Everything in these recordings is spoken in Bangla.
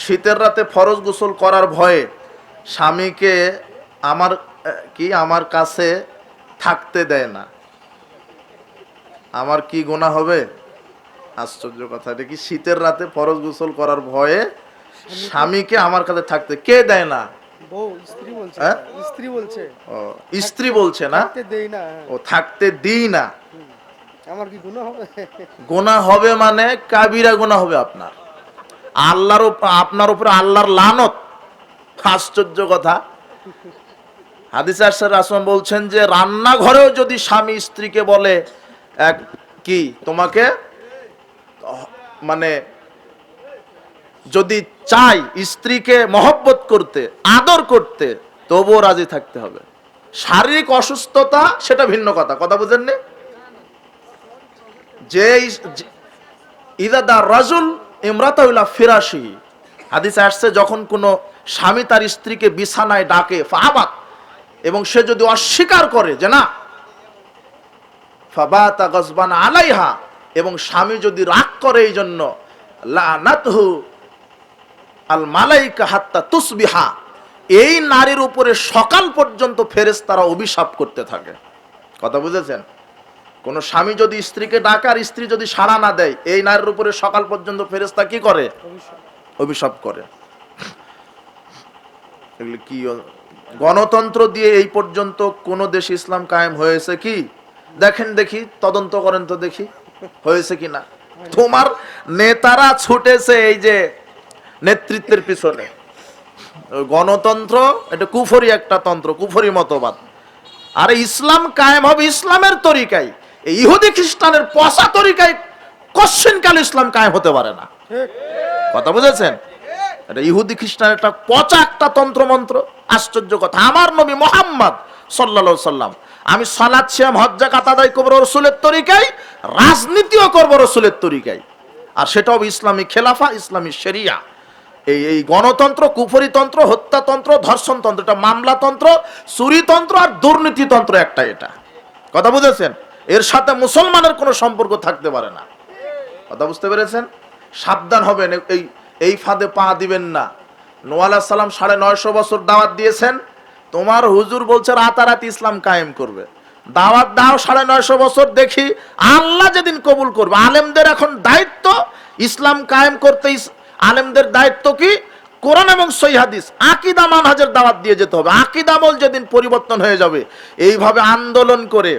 শীতের রাতে ফরজ গোসল করার ভয়ে স্বামীকে আমার কি আমার কাছে থাকতে দেয় না। আমার কি গোনা হবে? আশ্চর্য কথা এটা কি শীতের রাতে ফরজ গোসল করার ভয়ে স্বামীকে আমার কাছে থাকতে কে দেয় না? স্ত্রী বলছে। হ্যাঁ? না। ও থাকতে দিই না। আমার কি গুণ হবে? গোনা হবে মানে কাবিরা গোনা হবে আপনার। আল্লাহর আপনার উপরে আল্লাহর লানত। আশ্চর্য কথা। হাদিস আসার বলছেন যে, রান্নাঘরেও যদি স্বামী স্ত্রীকে বলে, এক, কি, তোমাকে মানে যদি চাই স্ত্রীকে মহব্বত করতে, আদর করতে, তবুও রাজি থাকতে হবে। শারীরিক অসুস্থতা, সেটা ভিন্ন কথা। কথা বুঝেননি? যে যে- ইদা দা রাজুল ইমরাতাউলা ফিরাসি। হাদিসে আসছে, যখন কোনো স্বামী তার স্ত্রীকে বিছানায় ডাকে, ফাহাবাত! এবং সে যদি অস্বীকার করে যে না, ফাবাতা গজবান আলাইহা! এবং স্বামী যদি রাগ করে এই জন্য, লানাতহু আল মালাইকা হাত্তা তুসবিহা! এই নারীর উপরে সকাল পর্যন্ত ফেরেস তারা অভিশাপ করতে থাকে। কথা বুঝেছেন? কোন স্বামী যদি স্ত্রীকে ডাকার স্ত্রী যদি সাড়া না দেয় এই নারীর উপরে সকাল পর্যন্ত ফেরেস্তা কি করে? অভিশাপ। করে। এগুলো কি গণতন্ত্র দিয়ে এই পর্যন্ত কোন দেশ ইসলাম কায়েম হয়েছে কি? দেখেন দেখি তদন্ত করেন তো দেখি হয়েছে কি না? তোমার নেতারা ছুটেছে এই যে নেতৃত্বের পিছনে। গণতন্ত্র এটা কুফরি একটা তন্ত্র কুফরি মতবাদ। আর ইসলাম কায়েম হবে ইসলামের তরিকায়। এই ইহুদি খ্রিস্টানের পচা তরিকায় কশ্চিনকাল ইসলাম কায়েম হতে পারে না। কথা বুঝেছেন? এটা ইহুদি খ্রিস্টান একটা পচা একটা তন্ত্রমন্ত্র। আশ্চর্য কথা। আমার নবী মোহাম্মদ সাল্লা সাল্লাম আমি সালাদ শ্যাম হজ্জা কাতাদাই করব রসুলের তরিকায় রাজনীতিও করব রসুলের তরিকায়। আর সেটাও ইসলামী খেলাফা ইসলামী শরিয়া। এই এই গণতন্ত্র কুফরিতন্ত্র হত্যাতন্ত্র ধর্ষণতন্ত্র এটা মামলাতন্ত্র চুরিতন্ত্র আর দুর্নীতিতন্ত্র একটা এটা। কথা বুঝেছেন? এর সাথে মুসলমানের কোনো সম্পর্ক থাকতে পারে না। কথা বুঝতে পেরেছেন? সাবধান হবেন, এই এই ফাঁদে পা দিবেন না। নোয়ালা সালাম সাড়ে নয়শো বছর দাওয়াত দিয়েছেন। তোমার হুজুর বলছে রাতারাতি ইসলাম কায়েম করবে। দাওয়াত দাও সাড়ে নয়শো বছর, দেখি আল্লাহ যেদিন কবুল করবে। আলেমদের এখন দায়িত্ব ইসলাম কায়েম করতে আলেমদের দায়িত্ব কি? কোরআন এবং সৈহাদিস আকিদা মানহাজের দাওয়াত দিয়ে যেতে হবে। আকিদামল যেদিন পরিবর্তন হয়ে যাবে। এইভাবে আন্দোলন করে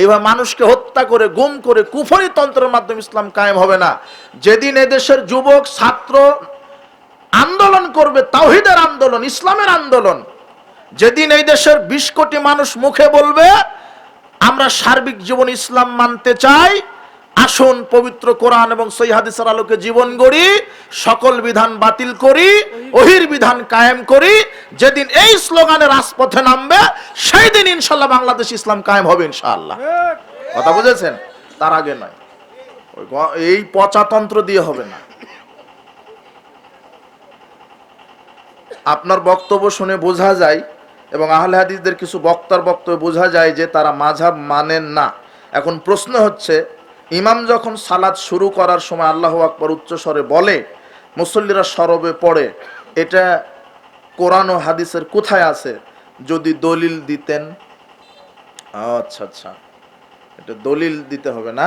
এইভাবে মানুষকে হত্যা করে, গুম করে কুফরি তন্ত্রের মাধ্যমে ইসলাম কায়েম হবে না। যেদিন এদেশের যুবক, ছাত্র আন্দোলন করবে তাহিদের আন্দোলন, ইসলামের আন্দোলন, যেদিন এই দেশের বিশ কোটি মানুষ মুখে বলবে, আমরা সার্বিক জীবন ইসলাম মানতে চাই আসুন পবিত্র কোরআন এবং সই হাদিসের আলোকে জীবন গড়ি, সকল বিধান বাতিল করি ওহির বিধান কায়েম করি। যেদিন এই স্লোগানে রাজপথে নামবে, সেই দিন ইনশাল্লাহ বাংলাদেশ ইসলাম কায়েম হবে ইনশাল্লাহ। কথা বুঝেছেন? তার আগে নয়। এই পচাতন্ত্র দিয়ে হবে না। আপনার বক্তব্য শুনে বোঝা যায় এবং আহলে হাদিসদের কিছু বক্তার বক্তব্য বোঝা যায় যে তারা মাঝাব মানেন না। এখন প্রশ্ন হচ্ছে ইমাম যখন সালাদ শুরু করার সময় আল্লাহ আকবর উচ্চস্বরে বলে, মুসল্লিরা সরবে পড়ে, এটা কোরআন ও হাদিসের কোথায় আছে? যদি দলিল দিতেন। আচ্ছা আচ্ছা। এটা দলিল দিতে হবে না?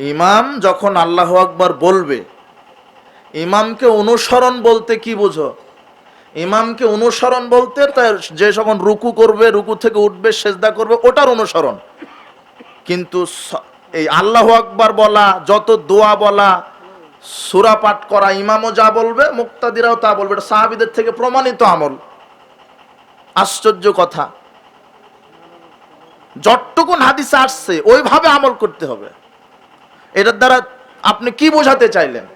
ইমাম যখন আল্লাহ আকবার বলবে, ইমামকে অনুসরণ বলতে কি বুঝো? ইমামকে অনুসরণ বলতে তার যে যখন রুকু করবে, রুকু থেকে উঠবে, সেজদা করবে, ওটার অনুসরণ। কিন্তু এই আল্লাহ আকবার বলা, যত দোয়া বলা, সুরা পাঠ করা, ইমামও যা বলবে, মুক্তাদিরাও তা বলবে, এটা সাহাবিদের থেকে প্রমাণিত আমল। আশ্চর্য কথা। যতটুকুন হাদিসে আসছে, ওইভাবে আমল করতে হবে। এটার দ্বারা আপনি কি বোঝাতে চাইলেন?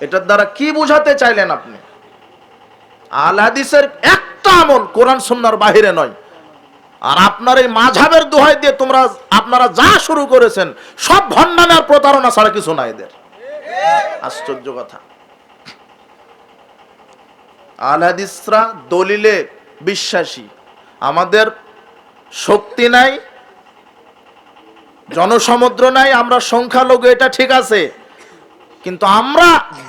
এটার দ্বারা কি বোঝাতে চাইলেন আপনি? আল হাদিসের একটা আমল কোরআন সুন্নার বাহিরে নয়। আর আপনার এই মাঝাবের দোহাই দিয়ে তোমরা, আপনারা যা শুরু করেছেন, সব ভণ্ডামি প্রতারণা ছাড়া কিছু না এদের। আশ্চর্য কথা। আল হাদিসরা দলিলে বিশ্বাসী। আমাদের শক্তি নাই, জনসমুদ্র নাই, আমরা সংখ্যালঘু, এটা ঠিক আছে। কিন্তু আমরা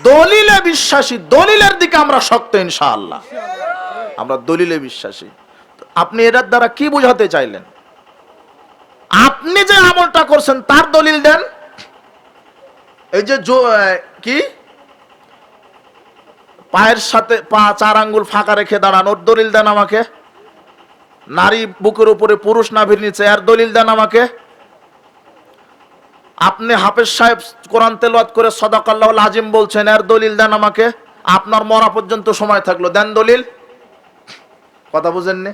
দলিলে বিশ্বাসী, দলিলের দিকে আমরা শক্ত ইনশাআল্লাহ। আমরা দলিলে বিশ্বাসী। আপনি এটার দ্বারা কি বোঝাতে চাইলেন? আপনি যে আমলটা করছেন, তার দলিল দেন। এই যে কি? পায়ের সাথে পা চার আঙ্গুল ফাঁকা রেখে দাঁড়ান, ওর দলিল দেন আমাকে। নারী বুকের উপরে পুরুষ নাভির নিচে আর দলিল দেন আমাকে। আপনি হাফেজ সাহেব কোরআন তেলাওয়াত করে সদাকাল্লাহ আজিম বলছেন, এর দলিল দেন আমাকে। আপনার মরা পর্যন্ত সময় থাকল। দেন দলিল। কথা বুঝেননি?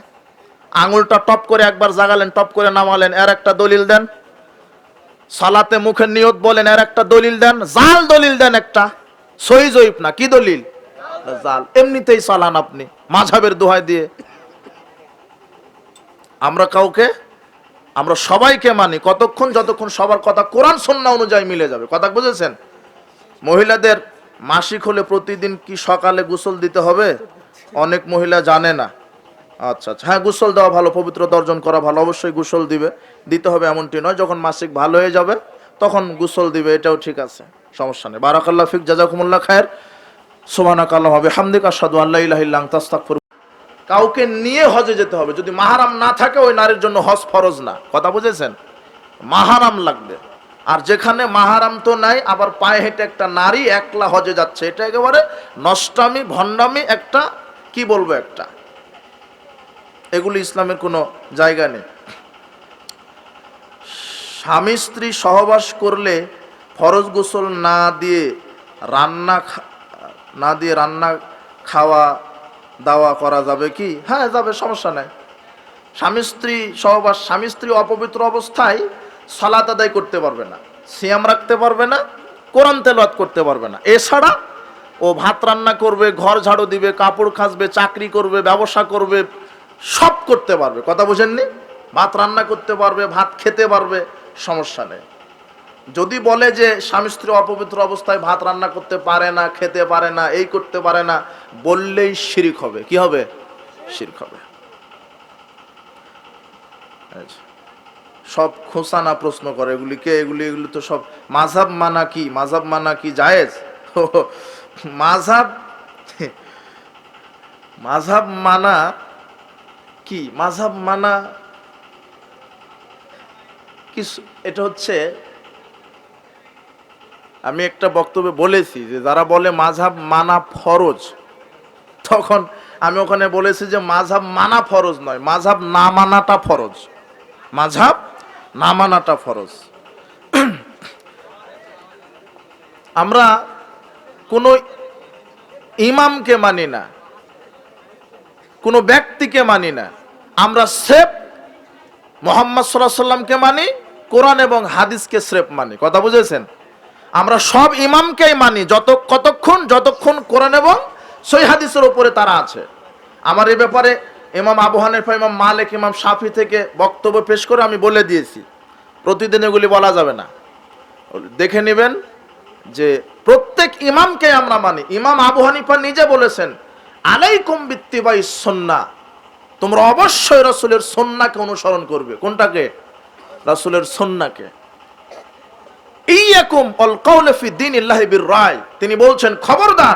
আঙুলটা টপ করে একবার জাগালেন, টপ করে নামালেন, এর একটা দলিল দেন। সালাতে মুখের নিয়ত বলেন, এর একটা দলিল দেন। জাল দলিল দেন একটা। সই জয়ীব না, কি দলিল? জাল। এমনিতেই চালান আপনি মাঝাবের দোহাই দিয়ে। আমরা কাউকে আমরা সবাইকে মানি, কতক্ষণ যতক্ষণ সবার কথা কোরআন সন্না অনুযায়ী মিলে যাবে। কথা বুঝেছেন? মহিলাদের মাসিক হলে প্রতিদিন কি সকালে গোসল দিতে হবে? অনেক মহিলা জানে না। আচ্ছা আচ্ছা। হ্যাঁ গোসল দেওয়া ভালো, পবিত্রতা অর্জন করা ভালো, অবশ্যই গোসল দিবে। দিতে হবে এমনটি নয়, যখন মাসিক ভালো হয়ে যাবে, তখন গোসল দিবে, এটাও ঠিক আছে, সমস্যা নেই। বারাকাল্লাহ ফিক খায়ের। সোমানা কাল্লাহ হবে হামদিক আসাদু আল্লাহ ইলাহিল্লাহ তাস্তাকফিরু কাউকে নিয়ে হজে যেতে হবে। যদি মাহারাম না থাকে, ওই নারীর জন্য হজ ফরজ না। কথা বুঝেছেন? মাহারাম লাগবে। আর যেখানে মাহারাম তো নাই, আবার পায়ে হেঁটে একটা নারী একলা হজে যাচ্ছে, এটা একেবারে নষ্টামি, ভণ্ডামি একটা, কি বলব একটা? এগুলি ইসলামের কোনো জায়গা নেই। স্বামী স্ত্রী সহবাস করলে ফরজ গোসল না দিয়ে রান্না না দিয়ে রান্না খাওয়া দাওয়া করা যাবে কি? হ্যাঁ যাবে, সমস্যা নাই। স্বামী স্ত্রী সহবাস স্বামী স্ত্রী অপবিত্র অবস্থায় সালাত আদায় করতে পারবে না, সিয়াম রাখতে পারবে না, কোরআন তেলাওয়াত করতে পারবে না। এছাড়া ও ভাত রান্না করবে, ঘর ঝাড়ু দিবে, কাপড় খাসবে, চাকরি করবে, ব্যবসা করবে, সব করতে পারবে। কথা বুঝেননি? ভাত রান্না করতে পারবে, ভাত খেতে পারবে, সমস্যা নেই। যদি বলে যে স্বামী স্ত্রী অপবিত্র অবস্থায় ভাত রান্না করতে পারে না, খেতে পারে না, এই করতে পারে না, বললেই শিরিক হবে। কি হবে? শিরিক হবে। সব খোসানা প্রশ্ন করে। এগুলিকে এগুলি এগুলি তো সব মাঝাব মানা কি? মাঝাব মানা কি জায়েজ? মাঝাব মাঝাব মানা কি? মাঝাব মানা কিছু এটা হচ্ছে আমি একটা বক্তব্যে বলেছি যে যারা বলে মাঝাব মানা ফরজ, তখন আমি ওখানে বলেছি যে মাঝাব মানা ফরজ নয় মাঝাব না মানাটা ফরজ। মাঝাব না মানাটা ফরজ। আমরা কোনো ইমামকে মানি না, কোনো ব্যক্তিকে মানি না, আমরা সেফ মোহাম্মদ সাল্লাহ সাল্লামকে মানি, কোরআন এবং হাদিসকে স্রেফ মানি। কথা বুঝেছেন? আমরা সব ইমামকেই মানি, যত, কতক্ষণ, যতক্ষণ কোরআন এবং সই হাদিসের উপরে তারা আছে। আমার এ ব্যাপারে ইমাম আবু হানিফা, ইমাম মালিক, ইমাম সাফি থেকে বক্তব্য পেশ করে আমি বলে দিয়েছি। প্রতিদিন এগুলি বলা যাবে না। দেখে নেবেন যে প্রত্যেক ইমামকে আমরা মানি। ইমাম আবু হানিফা নিজে বলেছেন, আলাইকুম বিত্তিবাই সন্না। তোমরা অবশ্যই রসুলের সন্নাকে অনুসরণ করবে। কোনটাকে? রাসূলের সন্নাকে। ইয়াকুম অল কাউলে ফি দীনিল্লাহি বির রায়। তিনি বলছেন, খবরদার,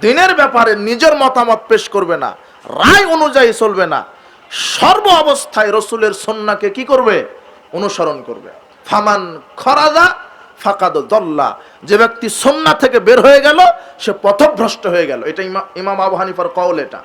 দিনের ব্যাপারে নিজের মতামত পেশ করবে না, রায় অনুযায়ী চলবে না। সর্ব অবস্থায় রসুলের সন্নাকে কি করবে? অনুসরণ করবে। ফামান খরাজা ফাকাদ দল্লা। যে ব্যক্তি সন্না থেকে বের হয়ে গেল, সে পথভ্রষ্ট হয়ে গেল। এটা ইমা- ইমাম আবু হানিফার কওল এটা।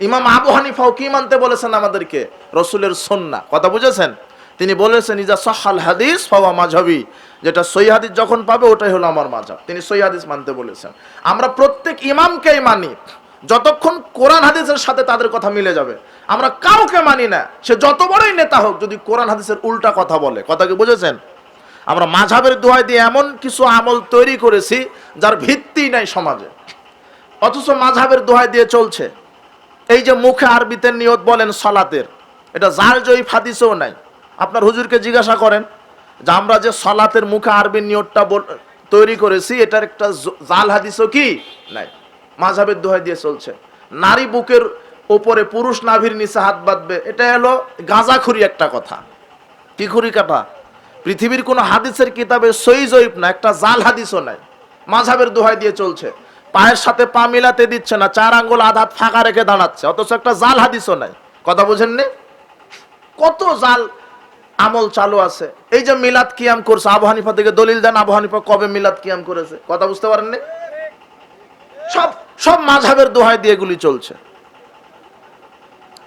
ইমাম আবু হানিফাও কি মানতে বলেছেন আমাদেরকে? রসুলের সন্না। কথা বুঝেছেন? তিনি বলেছেন, ইজা সাহাল হাদিস, ফাওয়া মাঝাবি যেটা সই হাদিস যখন পাবে, ওটাই হলো আমার মাঝাব তিনি সই হাদিস মানতে বলেছেন। আমরা প্রত্যেক ইমামকেই মানি। যতক্ষণ কোরআন হাদিসের সাথে তাদের কথা মিলে যাবে। আমরা কাউকে মানি না। সে যত বড়ই নেতা হোক, যদি কোরআন হাদিসের উল্টা কথা বলে। কথা কি বুঝেছেন? আমরা মাঝাবের দোয়াই দিয়ে এমন কিছু আমল তৈরি করেছি, যার ভিত্তি নাই সমাজে। অথচ মাঝাবের দোহাই দিয়ে চলছে। এই যে মুখে আরবিতে নিয়ত বলেন সলাতের, এটা জাল জয়ী ফাদিসেও নাই। আপনার হুজুরকে জিজ্ঞাসা করেন যে আমরা যে সলাতের মুখে আরবির নিয়তটা তৈরি করেছি, এটার একটা জাল হাদিসও কি? নাই। মাঝাবের দোহাই দিয়ে চলছে। নারী বুকের ওপরে পুরুষ নাভির নিচে হাত বাঁধবে, এটা হলো গাঁজাখুরি একটা কথা। কি খুরি কাটা? পৃথিবীর কোনো হাদিসের কিতাবে সই জয়ীব না, একটা জাল হাদিসও নাই। মাঝাবের দোহাই দিয়ে চলছে। পায়ের সাথে পা মিলাতে দিচ্ছে না, চার আঙ্গুল আধাত ফাঁকা রেখে দাঁড়াচ্ছে, অথচ একটা জাল হাদিসও নাই। কথা বুঝেননি? কত জাল আমল চালু আছে। এই যে মিলাদ কিয়াম করছে, আবু হানিফা থেকে দলিল দেন, আবু হানিফা কবে মিলাদ কিয়াম করেছে? কথা বুঝতে পারেননি? সব সব মাঝাবের দোহাই দিয়ে এগুলি চলছে।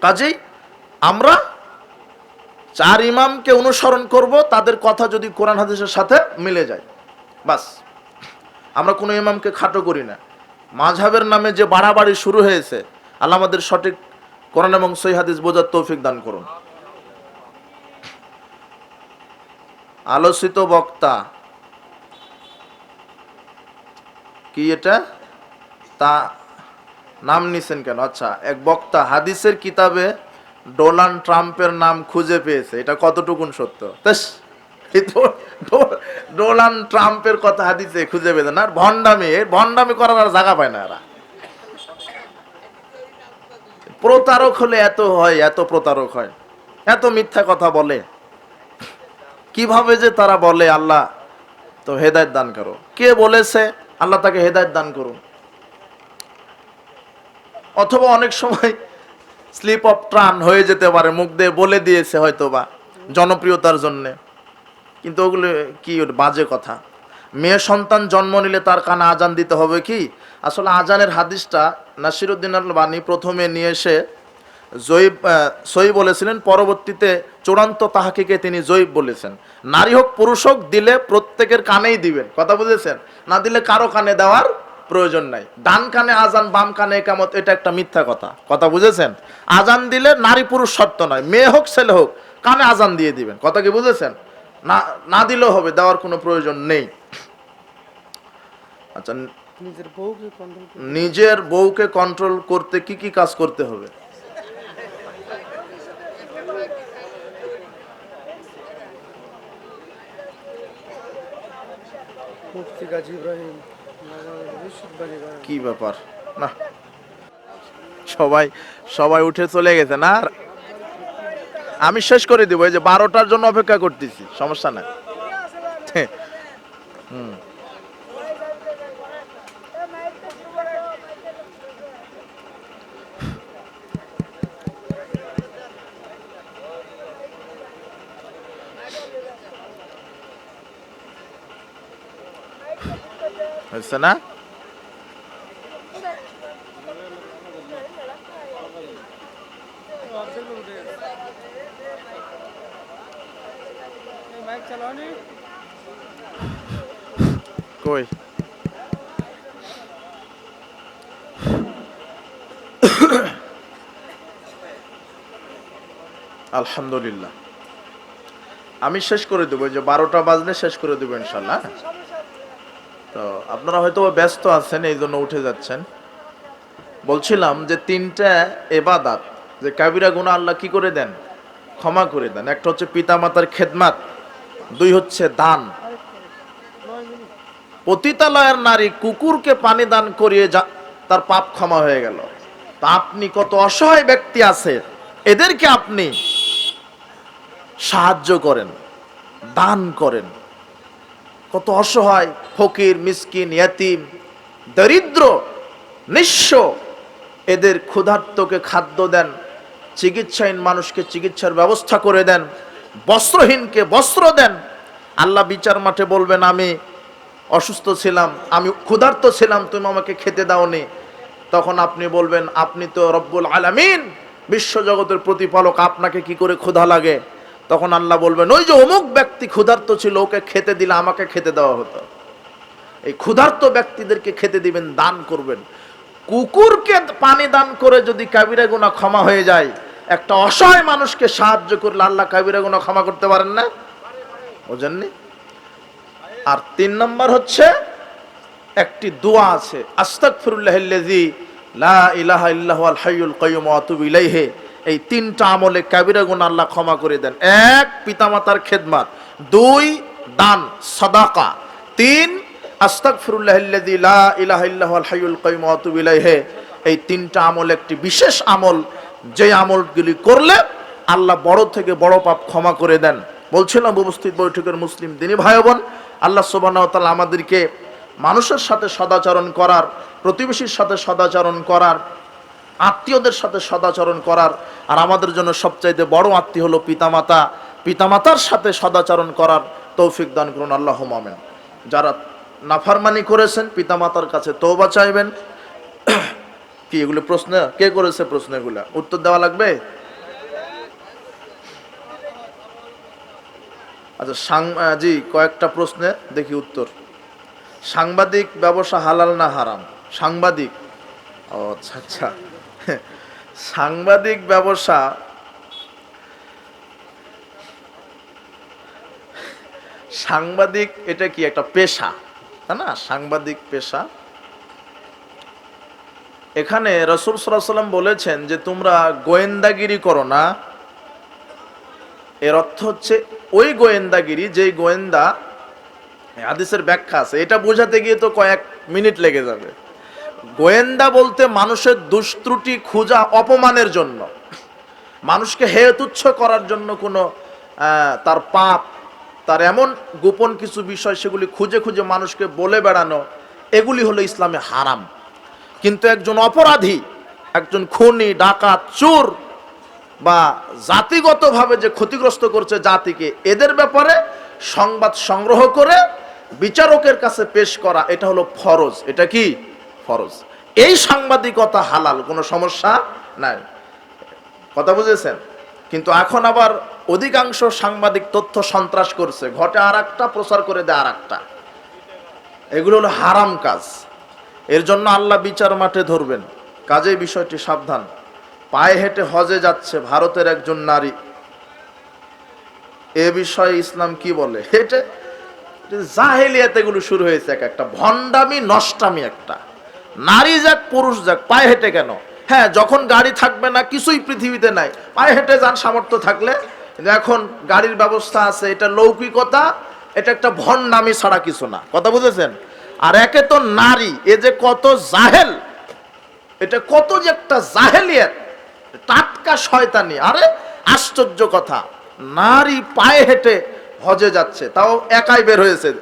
কাজেই আমরা চার ইমামকে অনুসরণ করব, তাদের কথা যদি কোরআন হাদিসের সাথে মিলে যায়। বাস। আমরা কোনো ইমামকে খাটো করি না। মাঝহাবের নামে যে বাড়াবাড়ি শুরু হয়েছে, আল্লাহ আমাদের সঠিক কোরআন এবং সই হাদিস বোঝার তৌফিক দান করুন। আলোচিত বক্তা। কি এটা? তা নাম নিছেন কেন? আচ্ছা এক বক্তা হাদিসের কিতাবে ডোনাল্ড ট্রাম্পের নাম খুঁজে পেয়েছে। এটা কতটুকুন সত্য? ডোনাল্ড ট্রাম্পের কথা হাদিসে খুঁজে পেয়েছে না? ভণ্ডামি এর ভণ্ডামি করার আর জায়গা পায় না এরা। প্রতারক হলে এত হয়, এত প্রতারক হয়। এত মিথ্যা কথা বলে। কীভাবে যে তারা বলে, আল্লাহ, তো হেদায়ত দান করো। কে বলেছে, আল্লাহ তাকে হেদায়ত দান করুন? অথবা অনেক সময় স্লিপ অফ ট্রান হয়ে যেতে পারে, মুখ দিয়ে বলে দিয়েছে হয়তো বা জনপ্রিয়তার জন্যে। কিন্তু ওগুলো কি বাজে কথা? মেয়ে সন্তান জন্ম নিলে তার কানে আজান দিতে হবে কি? আসলে আজানের হাদিসটা নাসিরুদ্দিন আল বাণী প্রথমে নিয়ে এসে আহ, সই বলেছিলেন পরবর্তীতে চূড়ান্ত তাহাকিকে তিনি জয়ীব বলেছেন। নারী হোক পুরুষ হোক দিলে প্রত্যেকের কানেই দিবেন। কথা বুঝেছেন? না দিলে কারও কানে দেওয়ার প্রয়োজন নাই। ডান কানে আজান বাম কানে একামত এটা একটা মিথ্যা কথা। কথা বুঝেছেন? আজান দিলে নারী পুরুষ সত্য নয়। মেয়ে হোক ছেলে হোক কানে আজান দিয়ে দিবেন। কথা কি বুঝেছেন? না না দিলেও হবে দেওয়ার কোনো প্রয়োজন নেই। আচ্ছা নিজের বউকে কন্ট্রোল নিজের বউকে কন্ট্রোল করতে কি কি কাজ করতে হবে? কি ব্যাপার? না, সবাই সবাই উঠে চলে গেছে না? আমি শেষ করে দেবো, এই যে বারোটার জন্য অপেক্ষা করতেছি, সমস্যা নাই। হুম। হয়েছে, না? কই? আলহামদুলিল্লাহ। আমি শেষ করে দেবো যে বারোটা বাজলে শেষ করে দেবো ইনশাল্লাহ হ্যাঁ? তো আপনারা হয়তো ব্যস্ত আছেন, এই জন্য উঠে যাচ্ছেন। বলছিলাম যে তিনটা এবাদাত, যে কাবিরা গুণা আল্লাহ কি করে দেন? ক্ষমা করে দেন। একটা হচ্ছে পিতামাতার খেদমাত, দুই হচ্ছে দান। পতিতালয়ের নারী কুকুরকে পানি দান করিয়ে যা, তার পাপ ক্ষমা হয়ে গেল। তা আপনি কত অসহায় ব্যক্তি আছে, এদেরকে আপনি সাহায্য করেন, দান করেন। কত অসহায়, ফকির, মিসকিন, ইয়াতিম, দরিদ্র, নিঃস্ব, এদের ক্ষুধার্তকে খাদ্য দেন, চিকিৎসাহীন মানুষকে চিকিৎসার ব্যবস্থা করে দেন, বস্ত্রহীনকে বস্ত্র দেন। আল্লাহ বিচার মাঠে বলবেন, আমি অসুস্থ ছিলাম, আমি ক্ষুধার্ত ছিলাম, তুমি আমাকে খেতে দাওনি। তখন আপনি বলবেন, আপনি তো রব্বুল আলামিন, বিশ্বজগতের প্রতিপালক, আপনাকে কি করে ক্ষুধা লাগে? তখন আল্লাহ বলবেন, ওই যে অমুক ব্যক্তি ক্ষুধার্ত ছিল, ওকে খেতে দিলে আমাকে খেতে দেওয়া হতো। এই ক্ষুধার্ত ব্যক্তিদেরকে খেতে দিবেন, দান করবেন। কুকুরকে পানি দান করে যদি কাবিরা গুণা ক্ষমা হয়ে যায়, একটা অসহায় মানুষকে সাহায্য করলে আল্লাহ কাবিরা গুণা ক্ষমা করতে পারেন না? বোঝেননি? আর তিন নম্বর হচ্ছে, একটি দোয়া আছে আস্তাগফিরুল্লাহিল্লাযী লা ইলাহা ইল্লাহুল হাইয়ুল কাইয়্যুম ওয়া আতুবু ইলাইহি। এই তিনটা আমলে কাবিরা গুনাহ আল্লাহ ক্ষমা করে দেন। এক, পিতামাতার খেদমত। দুই, দান, সাদাকা। তিন ইলাইহি। এই তিনটা আমল একটি বিশেষ আমল। যে আমলগুলি করলে আল্লাহ বড় থেকে বড় পাপ ক্ষমা করে দেন। বলছিলাম উপস্থিত বৈঠকের মুসলিম দিনী ভাই বোন, আল্লাহ সুবাহ তাআলা আমাদেরকে মানুষের সাথে সদাচরণ করার, প্রতিবেশীর সাথে সদাচরণ করার আত্মীয়দের সাথে সদাচরণ করার, আর আমাদের জন্য সবচাইতে বড় আত্মীয় হলো পিতামাতা। পিতামাতার সাথে সদাচরণ করার তৌফিক দান করুন আল্লাহ মামেন যারা নাফারমানি করেছেন, পিতামাতার কাছে তৌবা চাইবেন। কি, এগুলো প্রশ্ন? কে করেছে প্রশ্ন এগুলা উত্তর দেওয়া লাগবে? আচ্ছা সাং- জি, কয়েকটা প্রশ্নে দেখি উত্তর। সাংবাদিক ব্যবসা হালাল না হারাম? সাংবাদিক। ও আচ্ছা আচ্ছা। সাংবাদিক ব্যবসা। সাংবাদিক এটা কি একটা পেশা? তাই না? সাংবাদিক পেশা। এখানে রসুল সাল্লাম বলেছেন যে, তোমরা গোয়েন্দাগিরি করো না। এর অর্থ হচ্ছে, ওই গোয়েন্দাগিরি, যেই গোয়েন্দা হাদিসের ব্যাখ্যা আছে, এটা বোঝাতে গিয়ে তো কয়েক মিনিট লেগে যাবে। গোয়েন্দা বলতে মানুষের দুষ্ত্রুটি খোঁজা অপমানের জন্য। মানুষকে হেয় তুচ্ছ করার জন্য কোনো তার পাপ, তার এমন গোপন কিছু বিষয় সেগুলি খুঁজে খুঁজে মানুষকে বলে বেড়ানো, এগুলি হলো ইসলামে হারাম। কিন্তু একজন অপরাধী, একজন খুনি, ডাকাত, চোর বা জাতিগতভাবে যে ক্ষতিগ্রস্ত করছে জাতিকে, এদের ব্যাপারে সংবাদ সংগ্রহ করে বিচারকের কাছে পেশ করা, এটা হলো ফরজ। এটা কি? ফরজ। এই সাংবাদিকতা হালাল, কোনো সমস্যা নাই। কথা বুঝেছেন? কিন্তু এখন আবার অধিকাংশ সাংবাদিক তথ্য সন্ত্রাস করছে। ঘটে আর একটা প্রচার করে দেয় আর একটা এগুলো হলো হারাম কাজ। এর জন্য আল্লাহ বিচার মাঠে ধরবেন। কাজেই বিষয়টি সাবধান। পায়ে হেঁটে হজে যাচ্ছে ভারতের একজন নারী। এ বিষয়ে ইসলাম কি বলে? হেঁটে, জাহেলিয়াত এগুলো শুরু হয়েছে এক একটা। ভণ্ডামি, নষ্টামি একটা। নারী যাক, পুরুষ যাক, পায়ে হেঁটে কেন? হ্যাঁ যখন গাড়ি থাকবে না, কিছুই পৃথিবীতে নাই। পায়ে হেঁটে যান, সামর্থ্য থাকলে। এখন গাড়ির ব্যবস্থা আছে, এটা লৌকিকতা, এটা একটা ভণ্ডামি ছাড়া কিছু না। কথা বুঝেছেন? আর একে তো নারী, এ যে কত জাহেল, এটা কত যে একটা জাহেলিয়াত, টাটকা শয়তানি। আরে, আশ্চর্য কথা। নারী পায়ে হেঁটে হজে যাচ্ছে, তাও একাই বের হয়েছে।